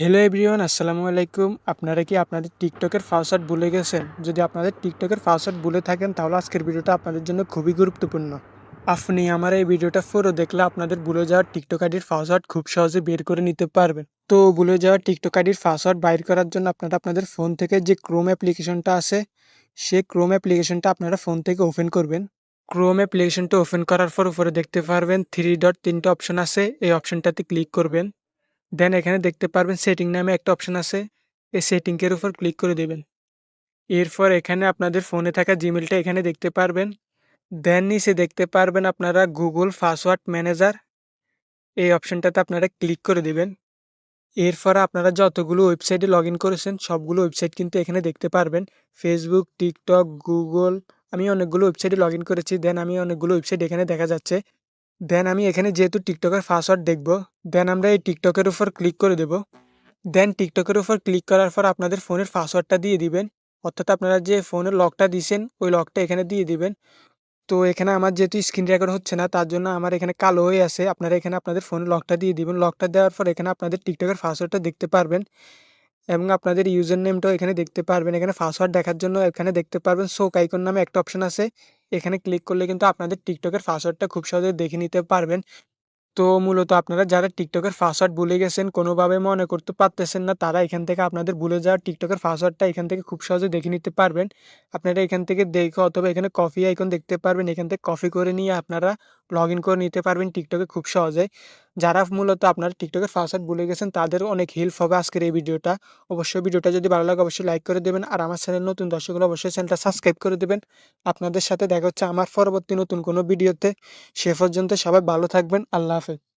Hello everyone আসসালামু আলাইকুম। আপনারা কি আপনাদের টিকটকের পাসওয়ার্ড ভুলে গেছেন? যদি আপনাদের টিকটকের পাসওয়ার্ড ভুলে থাকেন, তাহলে আজকের ভিডিওটা আপনাদের জন্য খুবই গুরুত্বপূর্ণ। আপনি আমার এই ভিডিওটা পুরো দেখলে আপনাদের ভুলে যাওয়া টিকটক আইডির পাসওয়ার্ড খুব সহজে বের করে নিতে পারবেন। তো ভুলে যাওয়া টিকটক আইডির পাসওয়ার্ড বাইর করার জন্য আপনারা আপনাদের ফোন থেকে যে ক্রোম অ্যাপ্লিকেশনটা আছে, সেই ক্রোম অ্যাপ্লিকেশনটা আপনারা ফোন থেকে ওপেন করবেন। ক্রোম অ্যাপ্লিকেশনটা ওপেন করার পর উপরে দেখতে পারবেন থ্রি ডট তিনটে অপশন আছে। এই অপশনটাতে ক্লিক করবেন। দেন এখানে দেখতে পারবেন সেটিং নামে একটা অপশন আছে। এই সেটিংয়ের উপর ক্লিক করে দেবেন। এরপর এখানে আপনাদের ফোনে থাকা জিমেলটা এখানে দেখতে পারবেন। দেন নিচে দেখতে পারবেন আপনারা গুগল পাসওয়ার্ড ম্যানেজার এই অপশনটাতে আপনারা ক্লিক করে দেবেন। এরপর আপনারা যতগুলো ওয়েবসাইটে লগ করেছেন, সবগুলো ওয়েবসাইট কিন্তু এখানে দেখতে পারবেন। ফেসবুক টিকটক গুগল আমি অনেকগুলো ওয়েবসাইটে লগ করেছি। দেন আমি অনেকগুলো ওয়েবসাইট এখানে দেখা যাচ্ছে। দেন আমি এখানে যেহেতু টিকটকের পাসওয়ার্ড দেখব দেন আমরা এই টিকটকের উপর ক্লিক করে দেব। দেন টিকটকের উপর ক্লিক করার পর আপনাদের ফোনের পাসওয়ার্ডটা দিয়ে দিবেন। অর্থাৎ আপনারা যে ফোনের লকটা দিয়েছেন ওই লকটা এখানে দিয়ে দিবেন। তো এখানে আমার যেহেতু স্ক্রিন রেকর্ড হচ্ছে না, তার জন্য আমার এখানে কালো হয়ে আছে। আপনারা এখানে আপনাদের ফোনের লকটা দিয়ে দিবেন। লকটা দেওয়ার পর এখানে আপনাদের টিকটকের পাসওয়ার্ডটা দেখতে পারবেন। এবং আপনাদের ইউজার নেমটাও এখানে দেখতে পারবেন। এখানে পাসওয়ার্ড দেখার জন্য এখানে দেখতে পারবেন। শোক আইকন নামে একটা অপশন আছে। এখানে ক্লিক করলে কিন্তু আপনাদের টিকটকের পাসওয়ার্ডটা খুব সহজে দেখে নিতে পারবেন। তো মূলত আপনারা যারা টিকটকের পাসওয়ার্ড ভুলে গেছেন, কোনোভাবে মনে করতে পারতেছেন না, তারা এখান থেকে আপনাদের ভুলে যাওয়া টিকটকের পাসওয়ার্ডটা এখান থেকে খুব সহজে দেখে নিতে পারবেন। আপনারা এখান থেকে দেখে অথবা এখানে কফি আইকন দেখতে পারবেন, এখান থেকে কফি করে নিয়ে আপনারা লগ ইন করে নিতে পারবেন টিকটকে খুব সহজে যারা মূলত আপনার টিকটকের পাসওয়ার্ড ভুলে গেছেন তাদের অনেক হেল্প হবে আজকের এই ভিডিওটা। অবশ্যই ভিডিওটা যদি ভালো লাগে, অবশ্যই লাইক করে দেবেন। আর আমার চ্যানেল নতুন দর্শক হলে অবশ্যই চ্যানেলটা সাবস্ক্রাইব করে দেবেন। আপনাদের সাথে দেখা হচ্ছে আমার পরবর্তী নতুন কোনো ভিডিওতে সে পর্যন্ত সবাই ভালো থাকবেন। আল্লাহ হাফেজ।